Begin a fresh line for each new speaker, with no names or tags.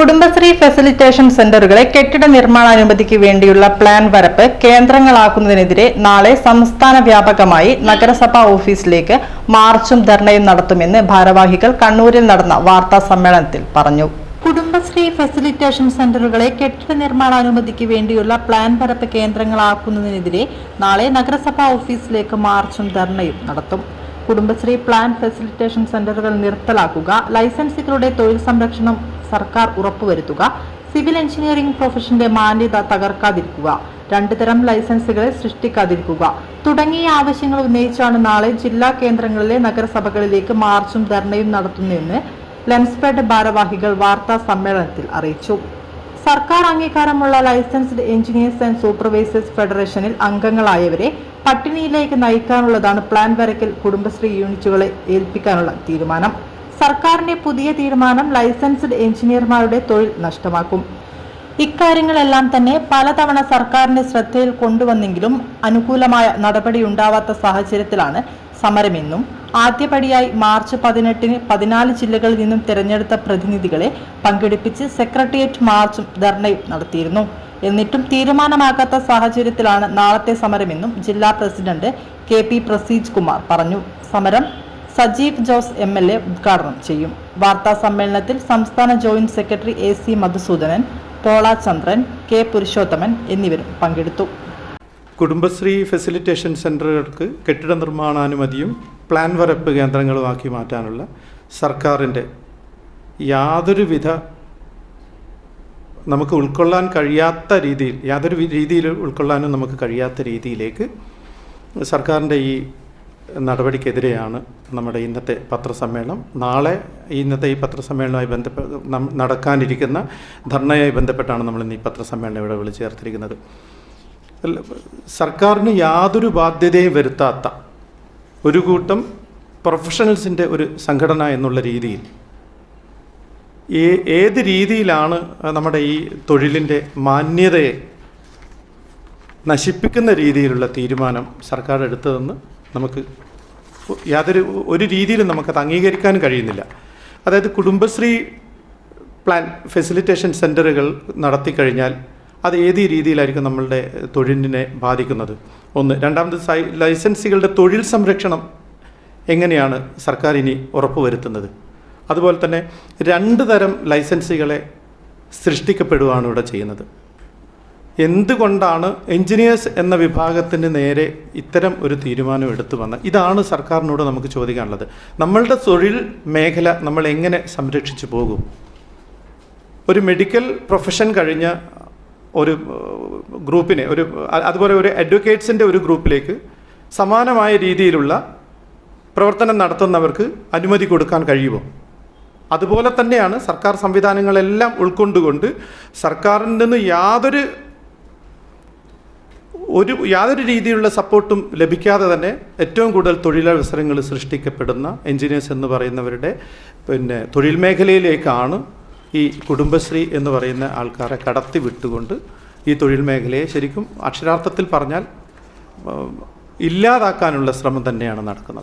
Kudumbashree facilitation സെന്ററുകളെ കെട്ടിട നിർമ്മാണാനുമതിക്ക് വേണ്ടിയുള്ള plan വരപ്പ് കേന്ദ്രങ്ങളാക്കുന്നതിനെതിരെ നാളെ സംസ്ഥാന വ്യാപകമായി നഗരസഭാ ഓഫീസിലേക്ക് മാർച്ചും ധർണയും നടത്തുമെന്ന് ഭാരവാഹികൾ കണ്ണൂരിൽ നടന്ന വാർത്താ സമ്മേളനത്തിൽ പറഞ്ഞു. കുടുംബശ്രീ ഫെസിലിറ്റേഷൻ സെന്ററുകളെ കെട്ടിട നിർമ്മാണാനുമതിക്ക് വേണ്ടിയുള്ള പ്ലാൻ വരപ്പ് കേന്ദ്രങ്ങളാക്കുന്നതിനെതിരെ നാളെ നഗരസഭാ ഓഫീസിലേക്ക് മാർച്ചും ധർണയും നടത്തും. കുടുംബശ്രീ പ്ലാൻ ഫെസിലിറ്റേഷൻ സെന്ററുകൾ നിർത്തലാക്കുക ലൈസൻസികളുടെ തൊഴിൽ സംരക്ഷണം സർക്കാർ ഉറപ്പുവരുത്തുക സിവിൽ എഞ്ചിനീയറിംഗ് പ്രൊഫഷന്റെ മാന്യത തകർക്കാതിരിക്കുക രണ്ടു തരം ലൈസൻസുകളെ സൃഷ്ടിക്കാതിരിക്കുക തുടങ്ങിയ ആവശ്യങ്ങൾ ഉന്നയിച്ചാണ് നാളെ ജില്ലാ കേന്ദ്രങ്ങളിലെ നഗരസഭകളിലേക്ക് മാർച്ചും ധർണയും നടത്തുന്നതെന്ന് ലെൻസ്പെഡ് ഭാരവാഹികൾ വാർത്താ സമ്മേളനത്തിൽ അറിയിച്ചു. സർക്കാർ അംഗീകാരമുള്ള ലൈസൻസ്ഡ് എഞ്ചിനീയേഴ്സ് ആൻഡ് സൂപ്പർവൈസേഴ്സ് ഫെഡറേഷനിൽ അംഗങ്ങളായവരെ പട്ടിണിയിലേക്ക് നയിക്കാനുള്ളതാണ് പ്ലാൻ വരയ്ക്കൽ കുടുംബശ്രീ യൂണിറ്റുകളെ ഏൽപ്പിക്കാനുള്ള തീരുമാനം. സർക്കാരിന്റെ പുതിയ തീരുമാനം ലൈസൻസ്ഡ് എഞ്ചിനീയർമാരുടെ തൊഴിൽ നഷ്ടമാക്കും. ഇക്കാര്യങ്ങളെല്ലാം തന്നെ പലതവണ സർക്കാരിന്റെ ശ്രദ്ധയിൽ കൊണ്ടുവന്നെങ്കിലും അനുകൂലമായ നടപടി ഉണ്ടാവാത്ത സാഹചര്യത്തിലാണ് സമരമെന്നും ആദ്യപടിയായി മാർച്ച് പതിനെട്ടിന് പതിനാല് ജില്ലകളിൽ നിന്നും തിരഞ്ഞെടുത്ത പ്രതിനിധികളെ പങ്കെടുപ്പിച്ച് സെക്രട്ടേറിയറ്റ് മാർച്ചും ധർണയും നടത്തിയിരുന്നു. എന്നിട്ടും തീരുമാനമാകാത്ത സാഹചര്യത്തിലാണ് നാളത്തെ സമരമെന്നും ജില്ലാ president K P Praseej Kumar പറഞ്ഞു. സമരം Sajeev Jose M L A ഉദ്ഘാടനം ചെയ്യും. വാർത്താ സമ്മേളനത്തിൽ സംസ്ഥാന joint secretary A C Madhusoodanan Pola Chandran K Purushothaman എന്നിവരും പങ്കെടുത്തു.
കുടുംബശ്രീ ഫെസിലിറ്റേഷൻ സെന്ററുകൾക്ക് കെട്ടിട നിർമ്മാണാനുമതിയും പ്ലാൻ വരപ്പ് കേന്ദ്രങ്ങളുമാക്കി മാറ്റാനുള്ള സർക്കാരിന്റെ യാതൊരുവിധ നമുക്ക് ഉൾക്കൊള്ളാൻ കഴിയാത്ത രീതിയിൽ യാതൊരു രീതിയിൽ ഉൾക്കൊള്ളാനും നമുക്ക് കഴിയാത്ത രീതിയിലേക്ക് സർക്കാരിന്റെ ഈ നടപടിക്കെതിരെയാണ് നമ്മുടെ ഇന്നത്തെ പത്രസമ്മേളനം. നാളെ ഇന്നത്തെ ഈ പത്രസമ്മേളനവുമായി ബന്ധപ്പെട്ട് നടക്കാനിരിക്കുന്ന ധർണയുമായി ബന്ധപ്പെട്ടാണ് നമ്മൾ ഇന്ന് ഈ പത്രസമ്മേളനം ഇവിടെ വിളിച്ചു ചേർത്തിരിക്കുന്നത് സർക്കാരിന് യാതൊരു ബാധ്യതയും വരുത്താത്ത ഒരു കൂട്ടം പ്രൊഫഷണൽസിന്റെ ഒരു സംഘടന എന്നുള്ള രീതിയിൽ ഏത് രീതിയിലാണ് നമ്മുടെ ഈ തൊഴിലിന്റെ മാന്യതയെ നശിപ്പിക്കുന്ന രീതിയിലുള്ള തീരുമാനം സർക്കാർ എടുത്തതെന്ന് നമുക്ക് യാതൊരു ഒരു രീതിയിലും നമുക്കത് അംഗീകരിക്കാൻ കഴിയുന്നില്ല. അതായത് കുടുംബശ്രീ പ്ലാൻ ഫെസിലിറ്റേഷൻ സെന്ററുകൾ നടത്തിക്കഴിഞ്ഞാൽ അത് ഏത് രീതിയിലായിരിക്കും നമ്മളുടെ തൊഴിലിനെ ബാധിക്കുന്നത്? ഒന്ന്. രണ്ടാമത് ലൈസൻസികളുടെ തൊഴിൽ സംരക്ഷണം എങ്ങനെയാണ് സർക്കാർ ഇനി ഉറപ്പുവരുത്തുന്നത്? അതുപോലെ തന്നെ രണ്ട് തരം ലൈസൻസുകളെ സൃഷ്ടിക്കപ്പെടുകയാണ് ഇവിടെ ചെയ്യുന്നത്. എന്തുകൊണ്ടാണ് എഞ്ചിനീയേഴ്സ് എന്ന വിഭാഗത്തിന് നേരെ ഇത്തരം ഒരു തീരുമാനം എടുത്തു വന്നത്? ഇതാണ് സർക്കാരിനോട് നമുക്ക് ചോദിക്കാനുള്ളത്. നമ്മളുടെ തൊഴിൽ മേഖല നമ്മൾ എങ്ങനെ സംരക്ഷിച്ചു പോകും? ഒരു മെഡിക്കൽ പ്രൊഫഷൻ കഴിഞ്ഞ ഒരു ഗ്രൂപ്പിനെ ഒരു അതുപോലെ ഒരു അഡ്വക്കേറ്റ്സിന്റെ ഒരു ഗ്രൂപ്പിലേക്ക് സമാനമായ രീതിയിലുള്ള പ്രവർത്തനം നടത്തുന്നവർക്ക് അനുമതി കൊടുക്കാൻ കഴിയുമോ? അതുപോലെ തന്നെയാണ് സർക്കാർ സംവിധാനങ്ങളെല്ലാം ഉൾക്കൊണ്ടുകൊണ്ട് സർക്കാരിൽ നിന്ന് യാതൊരു ഒരു യാതൊരു രീതിയിലുള്ള സപ്പോർട്ടും ലഭിക്കാതെ തന്നെ ഏറ്റവും കൂടുതൽ തൊഴിലവസരങ്ങൾ സൃഷ്ടിക്കപ്പെടുന്ന എൻജിനീയേഴ്സ് എന്ന് പറയുന്നവരുടെ പിന്നെ തൊഴിൽ മേഖലയിലേക്കാണ് ഈ കുടുംബശ്രീ എന്ന് പറയുന്ന ആൾക്കാരെ കടത്തി വിട്ടുകൊണ്ട് ഈ തൊഴിൽ മേഖലയെ ശരിക്കും അക്ഷരാർത്ഥത്തിൽ പറഞ്ഞാൽ ഇല്ലാതാക്കാനുള്ള ശ്രമം തന്നെയാണ് നടക്കുന്നത്.